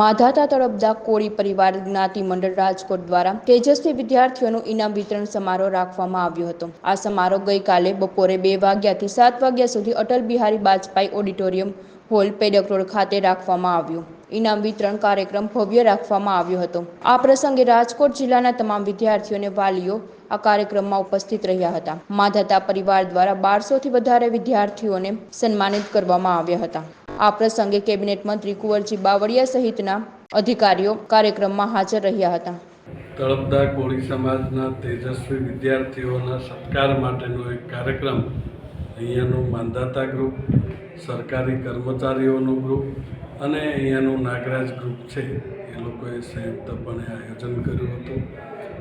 માધાતા તળપદા કોળી પરિવાર જ્ઞાતિ મંડળ રાજકોટ દ્વારા તેજસ્વી વિદ્યાર્થીઓનું ઇનામ વિતરણ સમારોહ રાખવામાં આવ્યો હતો. આ સમારોહ ગઈકાલે બપોરે બે વાગ્યાથી સાત વાગ્યા સુધી Atal Bihari Vajpayee auditorium hall Pedak road ખાતે રાખવામાં આવ્યું. ઇનામ વિતરણ કાર્યક્રમ ભવ્ય રાખવામાં આવ્યો હતો. આ પ્રસંગે રાજકોટ જિલ્લાના તમામ વિદ્યાર્થીઓ અને વાલીઓ આ કાર્યક્રમમાં ઉપસ્થિત રહ્યા હતા. માધાતા પરિવાર દ્વારા બારસોથી વધારે વિદ્યાર્થીઓને સન્માનિત કરવામાં આવ્યા હતા. આ પ્રસંગે કેબિનેટ મંત્રી કુંવરજી બાવળિયા સહિતના અધિકારીઓ કાર્યક્રમમાં હાજર રહ્યા હતા. તળપદા કોળી સમાજના તેજસ્વી વિદ્યાર્થીઓના સત્કાર માટેનો એક કાર્યક્રમ અહીંયાનું માંધાતા ગ્રુપ, સરકારી કર્મચારીઓનું ગ્રુપ અને અહીંયાનું નાગરાજ ગ્રુપ છે. એ લોકોએ સંયુક્તપણે આયોજન કર્યું હતું.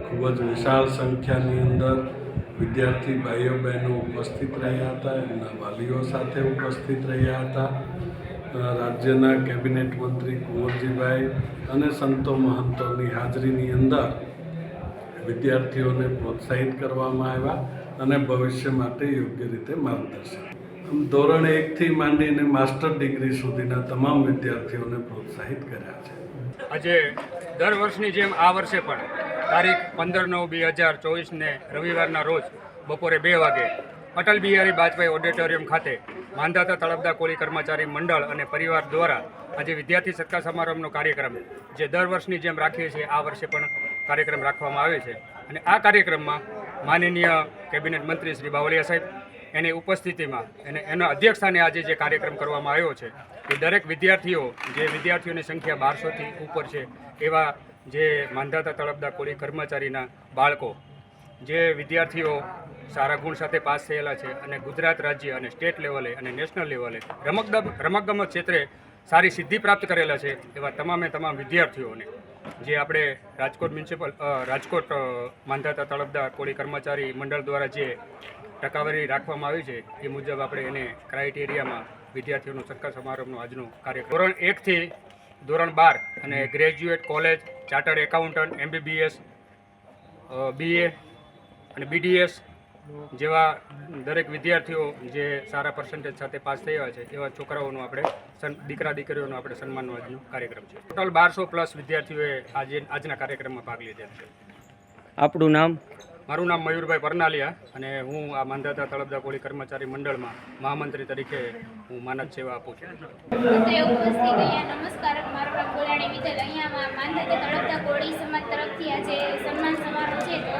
ખૂબ જ વિશાળ સંખ્યાની અંદર વિદ્યાર્થી ભાઈઓ બહેનો ઉપસ્થિત રહ્યા હતા. એમના વાલીઓ સાથે ઉપસ્થિત રહ્યા હતા. રાજ્યના કેબિનેટ મંત્રી કુંવરજીભાઈ અને સંતો મહંતોની હાજરીની અંદર વિદ્યાર્થીઓને પ્રોત્સાહિત કરવામાં આવ્યા અને ભવિષ્ય માટે યોગ્ય રીતે માર્ગદર્શન. ધોરણ એકથી માંડીને માસ્ટર ડિગ્રી સુધીના તમામ વિદ્યાર્થીઓને પ્રોત્સાહિત કર્યા છે. આજે દર વર્ષની જેમ આ વર્ષે પણ તારીખ પંદર નવ બે હજાર ચોવીસને રવિવારના રોજ બપોરે બે વાગે અટલ બિહારી વાજપેયી ઓડિટોરિયમ ખાતે માંધાતા તળપદા કોળી કર્મચારી મંડળ અને પરિવાર દ્વારા આજે વિદ્યાર્થી સત્કાર સમારંભનો કાર્યક્રમ જે દર વર્ષની જેમ રાખીએ છીએ, આ વર્ષે પણ કાર્યક્રમ રાખવામાં આવે છે. અને આ કાર્યક્રમમાં માનનીય કેબિનેટ મંત્રી શ્રી બાવળિયા સાહેબ, એની ઉપસ્થિતિમાં અને એના અધ્યક્ષસ્થાને આજે જે કાર્યક્રમ કરવામાં આવ્યો છે, એ દરેક વિદ્યાર્થીઓ, જે વિદ્યાર્થીઓની સંખ્યા બારસોથી ઉપર છે, એવા જે માંધાતા તળપદા કોળી કર્મચારીના બાળકો, જે વિદ્યાર્થીઓ સારા ગુણ સાથે પાસ થયેલા છે અને ગુજરાત રાજ્ય અને સ્ટેટ લેવલે અને નેશનલ લેવલે રમત રમતગમત ક્ષેત્રે સારી સિદ્ધિ પ્રાપ્ત કરેલા છે એવા તમામે તમામ વિદ્યાર્થીઓને, જે આપણે રાજકોટ મ્યુનિસિપલ રાજકોટ માંધાતા તળબદાર કોળી કર્મચારી મંડળ દ્વારા જે ટકાવારી રાખવામાં આવી છે, એ મુજબ આપણે એને ક્રાઇટેરિયામાં વિદ્યાર્થીઓનું સત્કાર સમારંભનો આજનો કાર્યક્રમ. ધોરણ એકથી ધોરણ બાર અને graduate college, chartered accountant, MBBS BA અને બીડીએસ જેવા દરેક વિદ્યાર્થીઓ જે સારા પર્સન્ટેજ સાથે પાસ થયા છે એવા છોકરાઓનું આપણે સન દીકરા દીકરીઓનું આપણે સન્માનનો આજનો કાર્યક્રમ છે. ટોટલ બારસો પ્લસ વિદ્યાર્થીઓએ આજે આજના કાર્યક્રમમાં ભાગ લીધા છે. આપણું નામ? મારું નામ મયુરભાઈ પરનાલિયા અને હું આ માંધાતા તળપદા કોળી કર્મચારી મંડળમાં મહામંત્રી તરીકે હું માનદ સેવા આપું છું. નમસ્કાર મારું નામ ગોલાણી વિઠ્ઠલ અહીંયા માંધાતા તળપદા કોળી સમાજ તરફથી આજે સન્માન સમારોહ છે. તો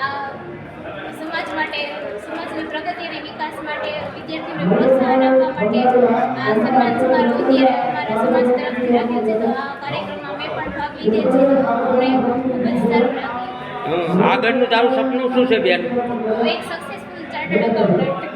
આ સમાજ માટે સમાજની પ્રગતિ અને વિકાસ માટે વિદ્યાર્થીઓને પ્રોત્સાહન આપવા માટે આ સન્માન સમારોહ અત્યારે અમારા સમાજ તરફથી રાખ્યો છે. તો આ કાર્યક્રમમાં મેં પણ ભાગ લીધેલ છે અને ખૂબ જ સારું લાગ્યું. આગળનું તારું સપનું શું છે બેન? હું એક સક્સેસફુલ ચાર્ટર્ડ એકાઉન્ટન્ટ